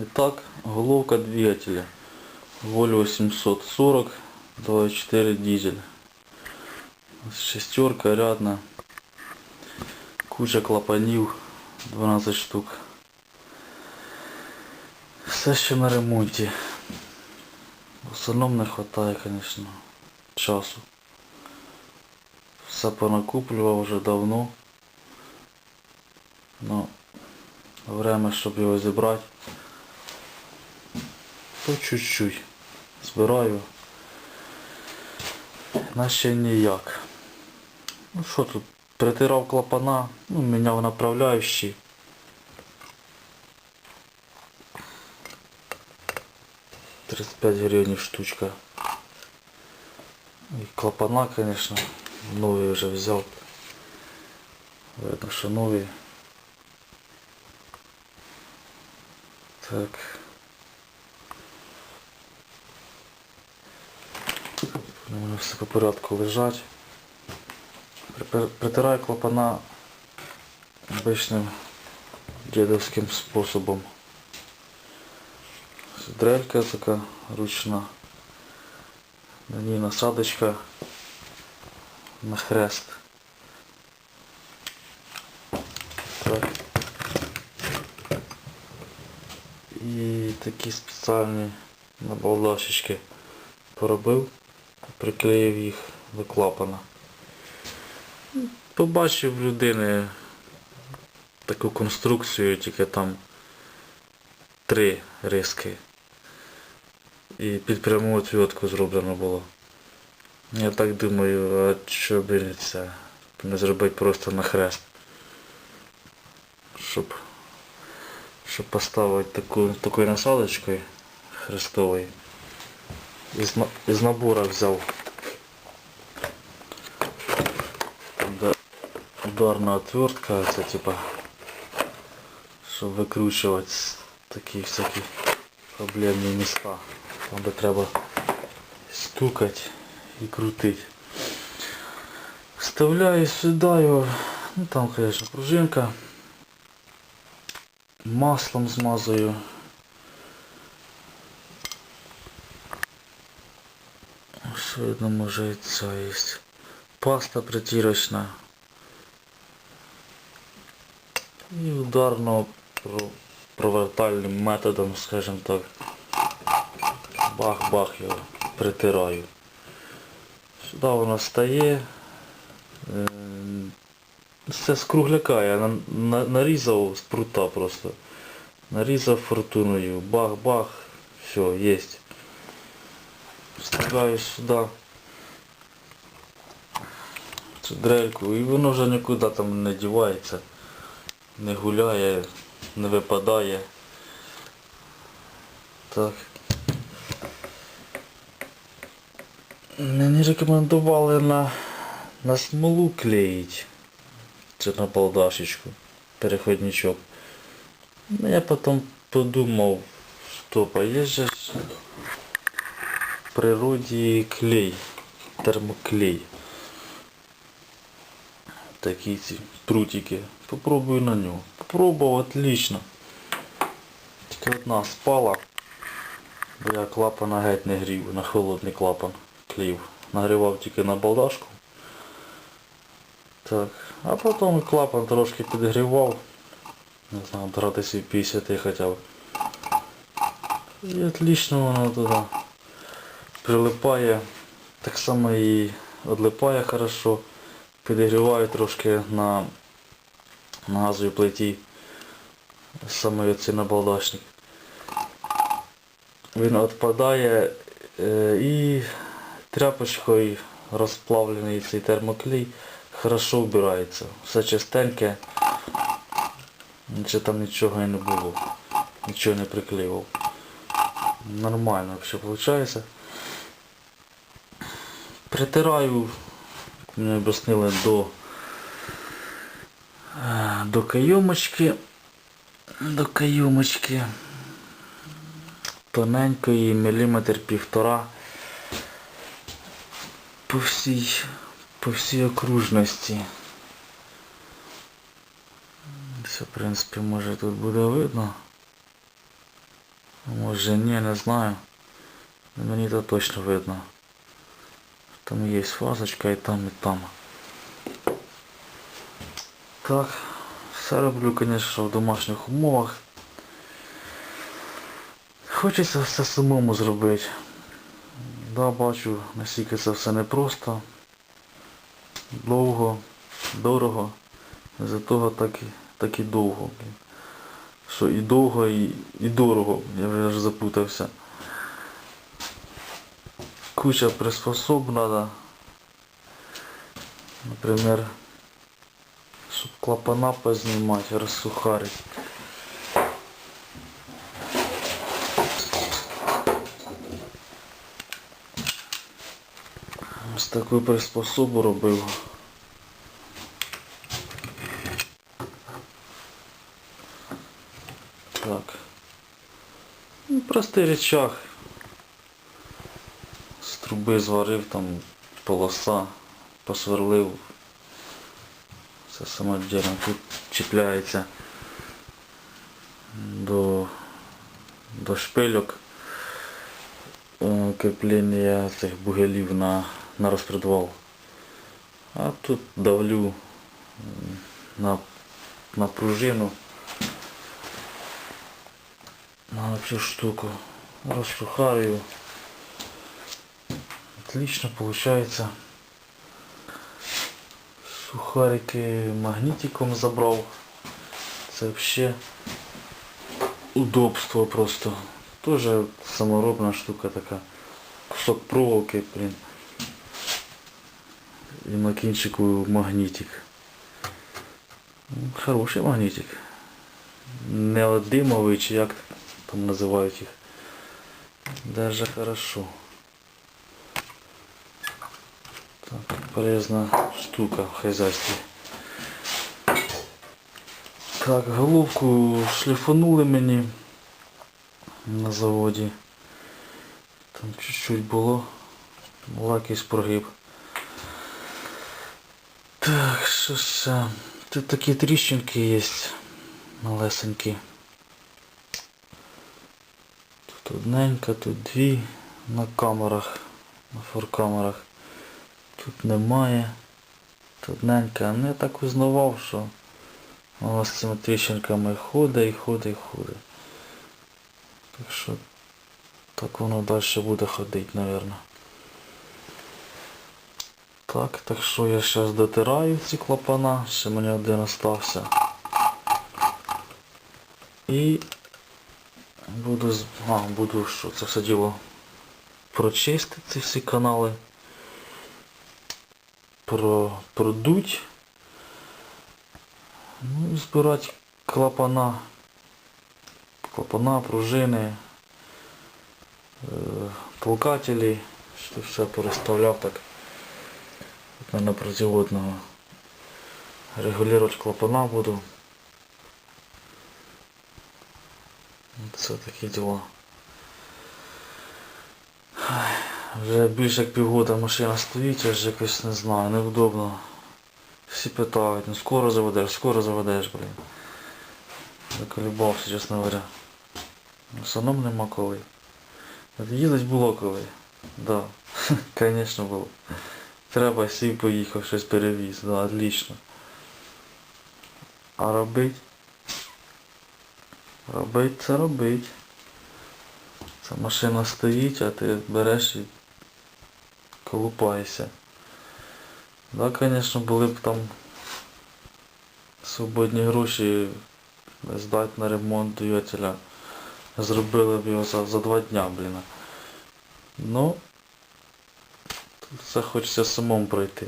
Итак, головка двигателя. Volvo 740, 2.4 дизель. Шестерка рядна. Куча клапанів, 12 штук. Все ще на ремонті. В основному не вистачає, звісно, часу. Все понакуплював вже давно. Ну, время, щоб його зібрати, то чуть-чуть. Збираю. Наче ніяк. Ну що тут, притирав клапана, ну, міняв направляючі. Тридцать пять гривен штучка. І клапана, конечно, нові вже взяв. Видно, що нові. Так. У мене все по порядку лежать. Притираю клапана обичним дідовським способом. Дрелька така ручна. На ній насадочка на хрест. Так. І такі спеціальні набалдашечки поробив, приклеїв їх до клапана. Побачив людини таку конструкцію, тільки там три риски. І під пряму отвертку зроблено було. Я так думаю, а що б це не зробити просто на хрест. Щоб, щоб поставити таку, такою насадочкою хрестовою. Із, на- із набора взяв Да- ударна отвертка, це типа, щоб викручувати такі всякі проблемні міста. Там де треба стукати і крутити. Вставляю сюди його, ну там, конечно, пружинка. Маслом змазую. Може і це є. Паста притірочна. І ударно провертальним методом, скажімо так. Бах-бах його притираю. Сюди воно стає. Це з кругляка я на- на- нарізав з прута просто. Нарізав фортуною. Бах-бах. Все, є. Вставляю сюди цю дрельку і воно вже нікуди там не дівається, не гуляє, не випадає. Так. Мені рекомендували на, на смолу клеїть. Чи на балдашечку. Переходничок. Ну, я потім подумав, стоп, а є же природі клей, термоклей. Такі ці прутики. Попробую на нього. Попробував, отлично. Тільки одна спала. Бо я клапана геть не грів, на холодний клапан клеїв. Нагрівав тільки на балдашку. Так. А потім клапан трошки підгрівав. Не знаю, градусів 50 хоча б. І отлично воно туди прилипає. Так само і відлипає хорошо. Підігріваю трошки на, на газовій плиті. Саме цей набалдашник. Він відпадає е, і тряпочкою розплавлений цей термоклей хорошо вбирається. Все чистеньке. Нічого там нічого і не було. Нічого не приклеював. Нормально взагалі виходить. Притираю, як мені об'яснили, до, е, до кайомочки. До кайомочки. Тоненької, міліметр півтора. По всій, по всій окружності. Все, в принципі, може тут буде видно. Може ні, не знаю. Мені то точно видно. Там є фазочка і там, і там. Так, все роблю, звісно, в домашніх умовах. Хочеться все самому зробити. Да, бачу, наскільки це все непросто. Довго, дорого. За того так і, так і довго. Що і довго, і, і дорого. Я вже запутався. Куча приспособ надо. Например, щоб клапана познімати, розсухарить. Ось таку приспособу робив. Так. Ну, простий речах. З зварив там полоса, посверлив. Це самодільно тут чіпляється до, до шпильок е, кріплення цих бугелів на, на розпредвал. А тут давлю на, на пружину на цю штуку. Розсухарю. Отлично получается. Сухарики магнитиком забрав. Це вообще удобство просто. Тоже саморобна штука така. Кусок проволоки, блин. І на магнитик. Ну, Хороший магнитик. Неодимовий, чи як там називають їх. Даже хорошо. Так, полезна штука в хозяйстве. Так, головку шліфанули мені на заводі. Там чуть-чуть було. Була прогиб. Так, що ще? Тут такі тріщинки є малесенькі. Тут одненька, тут дві на камерах, на форкамерах. Тут немає. Тут ненька. Ну я так узнавав, що вона з цими тріщинками ходить і ходить і ходить. Так що так воно далі буде ходити, мабуть. Так, так що я зараз дотираю ці клапана, ще мені один остався. І буду, а, буду що це все діло прочистити ці всі канали про, продуть. Ну збирати клапана. Клапана, пружини, е, толкателі, що все переставляв так на противодного. Регулювати клапана буду. Це такі діла. Вже більше як півгода машина стоїть, аж якось не знаю, невдобно. Всі питають, ну скоро заведеш, скоро заведеш, блін. Заколебався, чесно говоря. В основному нема коли. От Їздить було коли. Да. Звісно було. Треба сів поїхав, щось перевіз, да, отлично. А робить? Робить це робить. Ця машина стоїть, а ти береш і колупаєшся. Да, звісно, були б там свободні гроші здати на ремонт двигателя. Зробили б його за, за два дня, блін. Ну, це хочеться самому пройти.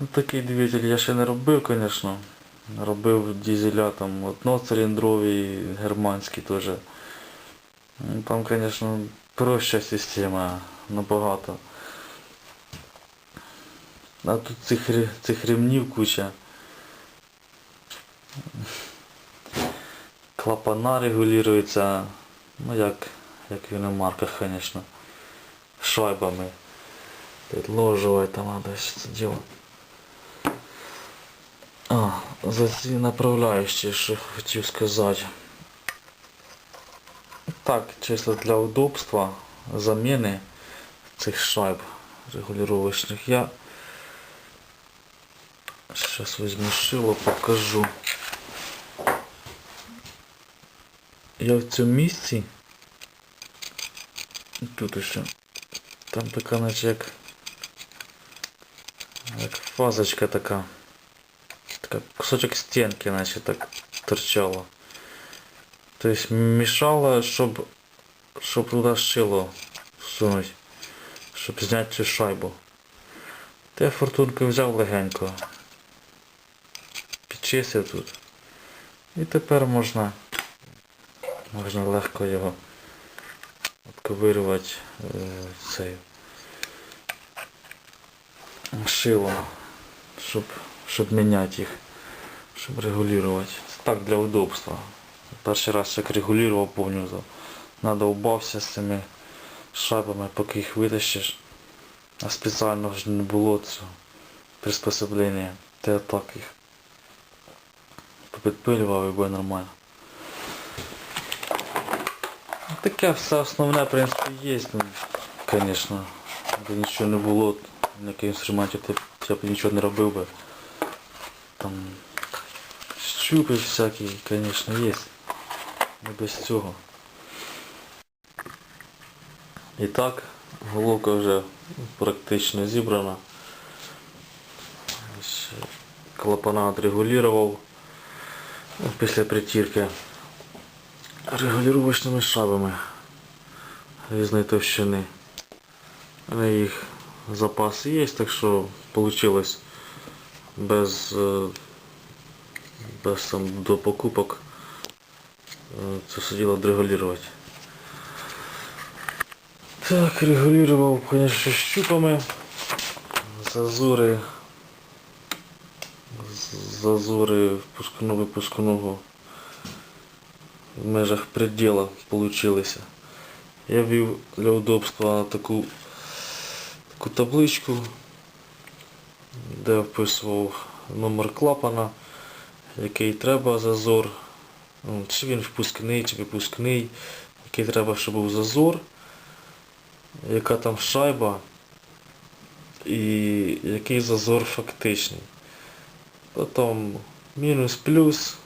Ну такий двигатель я ще не робив, звісно. Робив дизеля там одноциліндрові, германські теж. Ну, Там, звісно, проща система набагато. А тут цих, цих ремнів куча. Клапана регулюються, ну як, як в іномарках, звісно, шайбами. Підложувати там все це діло. А, за ці направляючі, що хотів сказати. Так, чисто для удобства заміни цих шайб регулювачних я зараз візьму шило, покажу. Я в цьому місці тут ще там така наче як, як фазочка така. Така кусочок стінки наче так торчало. Тобто мішало, щоб, щоб туди шило всунути, щоб зняти цю шайбу. Та я фортунку взяв легенько. Підчистив тут. І тепер можна можна легко його відковирювати е, цей шилом, щоб, щоб міняти їх, щоб регулювати. Це так для удобства. Перший раз як регулював повністю. Надовбався з цими шайбами, поки їх витащиш. А спеціально ж не було цього приспособлення. Я так їх попідпилював і буде нормально. Ну, Таке все основне, в принципі, є. Ну, звісно, якби нічого не було, на якому інструменті я б нічого не робив би. Там щупи всякі, звісно, є. Не без цього. І так, головка вже практично зібрана. Клапана отрегулював ну, після притірки регулювачними шабами різної товщини. Але їх запас є, так що вийшло без, е, без там, до покупок е, це все діло регулювати. Так, регулював, конечно, щупами. Зазори. Зазори впускного випускного в межах предела получилися. Я ввів для удобства таку, таку табличку, де вписував номер клапана, який треба зазор, ну, чи він впускний, чи випускний, який треба, щоб був зазор яка там шайба і який зазор фактичний. Потім мінус плюс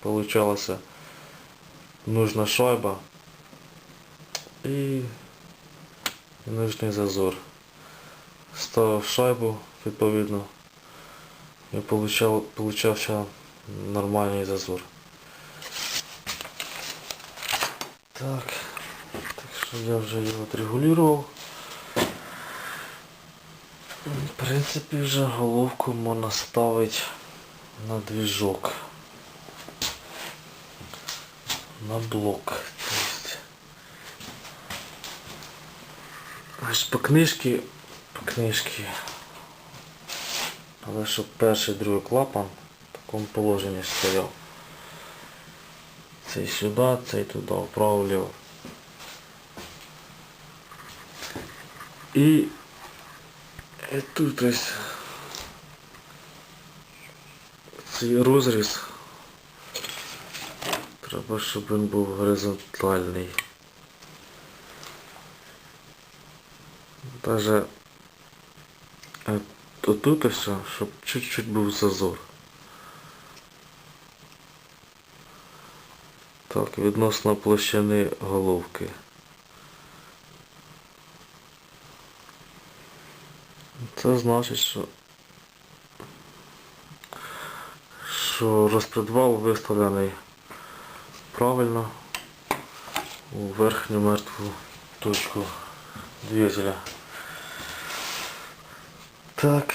получалося нужна шайба і нужний зазор. Ставив шайбу відповідно і получав, получався нормальний зазор. Так. Так що я вже його отрегулював. В принципі вже головку можна ставити на движок. На блок. Аж по книжці, по книжці. Але щоб перший другий клапан в такому положенні стояв. Цей сюди, цей туди, вправо-вліво. І і тут ось цей розріз. Треба, щоб він був горизонтальний. Даже отут ось, щоб чуть-чуть був зазор. Так, відносно площини головки. Це значить, що, що розпредвал виставлений правильно у верхню мертву точку двигателя. Так.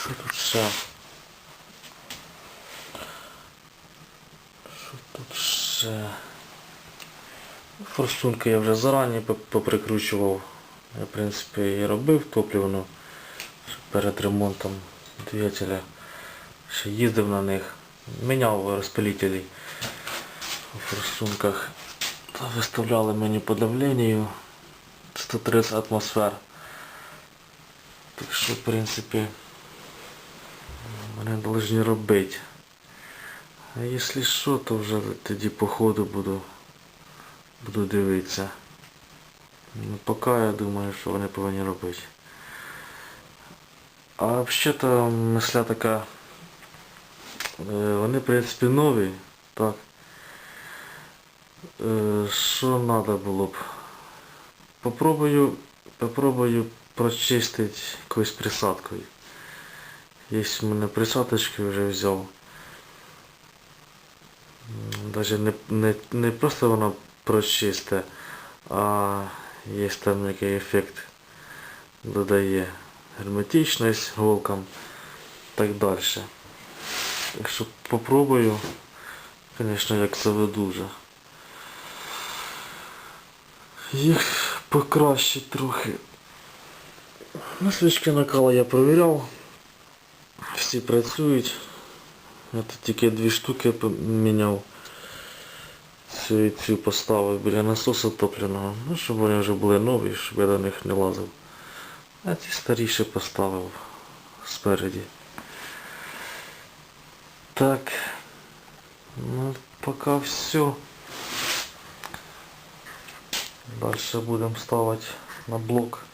Що тут ще? Що тут ще? Форсунки я вже зарані поприкручував. Я, в принципі, і робив топливну ще перед ремонтом двигателя. Ще їздив на них. Міняв розпилителі у форсунках. Та виставляли мені по давленню 130 атмосфер. Так що, в принципі, мене повинні робити А якщо що, то вже тоді по ходу буду, буду дивитися. Ну, поки я думаю, що вони повинні робити. А взагалі-то мисля така. Е, Вони, в принципі, нові, так. Е, Що треба було б? Попробую, попробую прочистити якоюсь присадкою. Є в мене присадочки вже взяв. Даже не, не, не просто вона прочисте, а є там який ефект додає герметичність голкам так далі. Якщо попробую, звісно, як заведу вже. Їх покращить трохи. Ну, свічки накала я провіряв. Всі працюють. Я тут тільки дві штуки поміняв. Цю і цю поставив біля насосу топливного. Ну, щоб вони вже були нові, щоб я до них не лазив. А ті старіші поставив спереді. Так. Ну, пока все. Дальше будем ставить на блок.